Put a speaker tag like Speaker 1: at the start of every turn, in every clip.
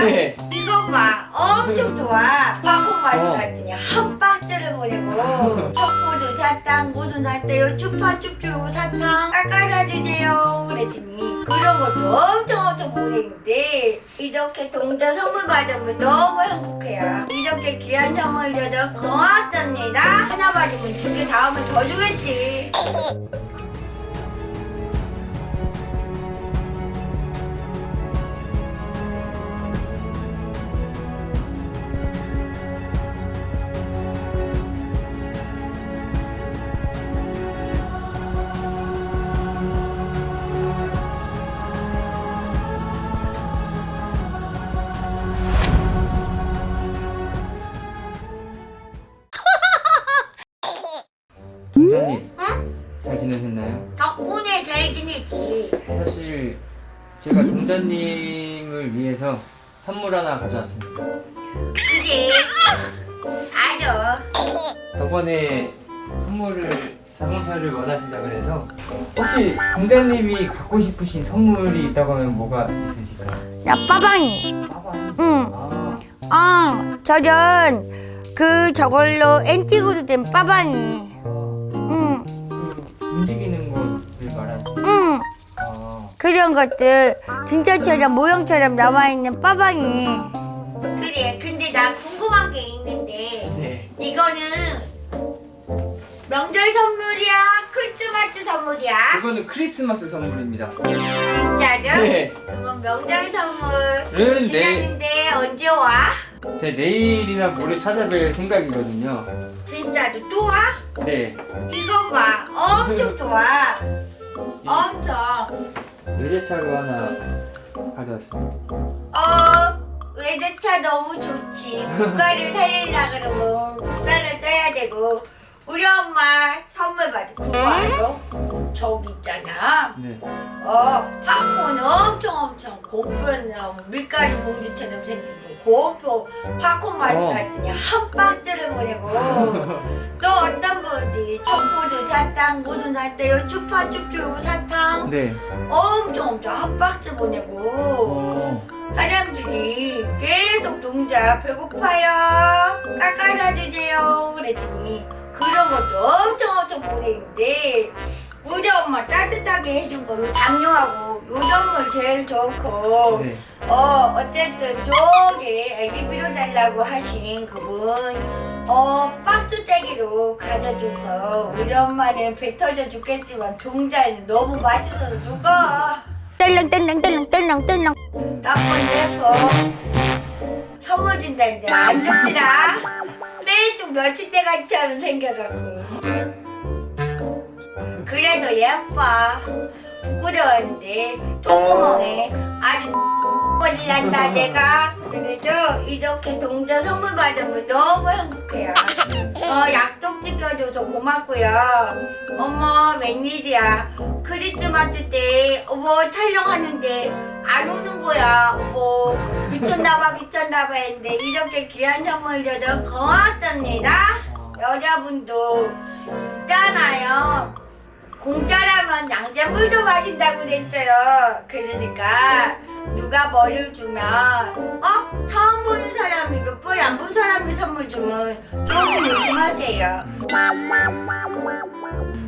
Speaker 1: 네.
Speaker 2: 이거 봐. 엄청 좋아. 팝콘 맛이
Speaker 1: 어.
Speaker 2: 같으니 한 박스를 보내고 첩보도 사탕 무슨 사태요? 쭈파쭈쭈 사탕 깎아사 주세요. 그랬더니 그런 것도 엄청 엄청 보내는데 이렇게 동자 선물 받으면 너무 행복해요. 이렇게 귀한 선물 줘서 고맙답니다. 하나 받으면 두 개 다음에 더 주겠지
Speaker 1: 동자님
Speaker 2: 응?
Speaker 1: 잘 지내셨나요?
Speaker 2: 덕분에 잘 지내지
Speaker 1: 사실 제가 동자님을 위해서 선물 하나 가져왔습니다.
Speaker 2: 그래 알아
Speaker 1: 저번에 선물을 자동차를 원하신다 그래서 혹시 동자님이 갖고 싶으신 선물이 있다고 하면 뭐가 있으실까요?
Speaker 2: 나 빠방이
Speaker 1: 빠방.
Speaker 2: 응.
Speaker 1: 아,
Speaker 2: 아, 저는 그 저걸로 앤틱으로 된 빠방이.
Speaker 1: 움직이는 것을 말하는.
Speaker 2: 응.
Speaker 1: 아,
Speaker 2: 그런 것들 진짜처럼 모형처럼 나와 있는 빠방이. 그래, 근데 나 궁금한 게 있는데
Speaker 1: 네.
Speaker 2: 이거는 명절 선물이야, 크리스마스 선물이야?
Speaker 1: 이거는 크리스마스 선물입니다.
Speaker 2: 진짜죠?
Speaker 1: 네.
Speaker 2: 그럼 명절 선물
Speaker 1: 은 내일,
Speaker 2: 지났는데 언제 와?
Speaker 1: 제 내일이나 모레 찾아뵐 생각이거든요.
Speaker 2: 진짜로 또 와?
Speaker 1: 네.
Speaker 2: 이거 봐, 엄청 좋아. 엄청.
Speaker 1: 외제차로 하나 가져왔습니다.
Speaker 2: 어, 외제차 너무 좋지. 국가를 살리려 그러면 국사를 써야 되고. 우리 엄마 선물 받은 알아? 저기 있잖아.
Speaker 1: 네.
Speaker 2: 어, 팝콘 엄청 엄청 곰프는 밀가루 봉지처럼 생긴 거. 곰프 팝콘 맛이
Speaker 1: 어.
Speaker 2: 같으니 한 박스를 보내고 또 어떤 분이 청포도 사탕 무슨 사탕요 쭈파쭈쭈 사탕
Speaker 1: 네.
Speaker 2: 엄청 엄청 한 박스 보내고
Speaker 1: 어,
Speaker 2: 사람들이 계속 동자 배고파요 깎아사 주세요 그랬더니 그런 것도 엄청 엄청 보내는데 우리 엄마 따뜻하게 해준 거 요 담요하고 요 선물 제일 좋고
Speaker 1: 네.
Speaker 2: 어 어쨌든 저게 애기 빌어달라고 하신 그분 어 박스 떼기로 가져줘서 우리 엄마는 배 터져 죽겠지만 동자는 너무 맛있어서 죽어. 딸랑딸랑딸랑딸랑딸랑. 나쁜 래퍼. 선물 준다는데 안 죽지라. 매주 며칠 때 같이 하면 생겨갖고 그래도 예뻐. 부끄러웠는데 똥구멍에 아주 뻔이 난다 내가. 그래도 이렇게 동자 선물 받으면 너무 행복해요. 어 약속 지켜줘서 고맙고요. 어머 웬일이야. 크리스마스 때 어머 촬영하는데 안 오는 거야. 어머 미쳤나봐 미쳤나봐 했는데 이렇게 귀한 선물 줘서 고맙답니다. 여자분도 있잖아요 공짜라면 양자 물도 마신다고 그랬어요. 그러니까 누가 뭐를 주면 어? 처음 보는 사람이 몇 번 안 본 사람이 선물 주면 조금 조심하세요.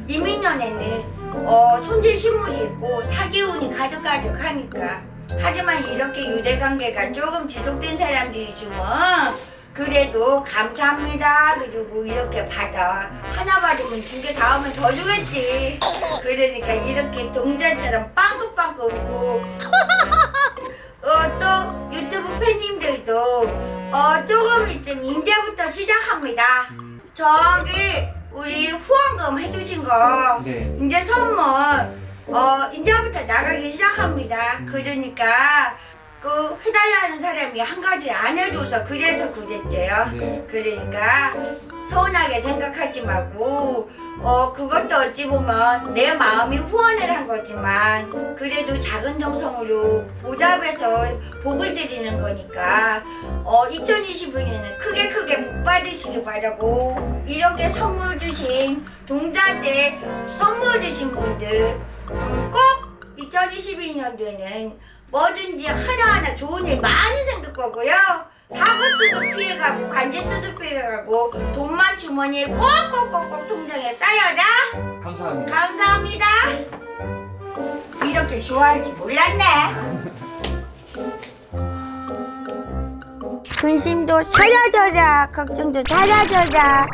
Speaker 2: 이민년에는 어, 손질 식물이 있고 사기운이 가득가득하니까 하지만 이렇게 유대관계가 조금 지속된 사람들이 주면 그래도 감사합니다. 그리고 이렇게 받아. 하나 받으면 두 개 다음에 더 주겠지. 그러니까 이렇게 동전처럼 빵긋빵긋 웃고. 어, 또 유튜브 팬님들도 어, 조금 있으면 이제부터 시작합니다. 저기 우리 후원금 해주신 거.
Speaker 1: 네.
Speaker 2: 이제 선물. 어 이제부터 나가기 시작합니다. 그러니까 그 해달라는 사람이 한 가지 안 해줘서 그래서 그랬대요.
Speaker 1: 네.
Speaker 2: 그러니까 서운하게 생각하지 말고 어 그것도 어찌 보면 내 마음이 후원을 한 거지만 그래도 작은 정성으로 보답해서 복을 드리는 거니까 어 2025년에는 크게 크게 복 받으시기 바라고 이렇게 선물 주신 동자한테 선물 주신 분들 음, 꼭 2022년도에는 뭐든지 하나하나 좋은 일 많이 생길. 거고요. 사고수도 피해가고 관제수도 피해가고 돈만 주머니에 꼭꼭꼭꼭 통장에 쌓여라.
Speaker 1: 감사합니다.
Speaker 2: 감사합니다. 이렇게 좋아할 줄 몰랐네. 근심도 사라져라. 걱정도 사라져라.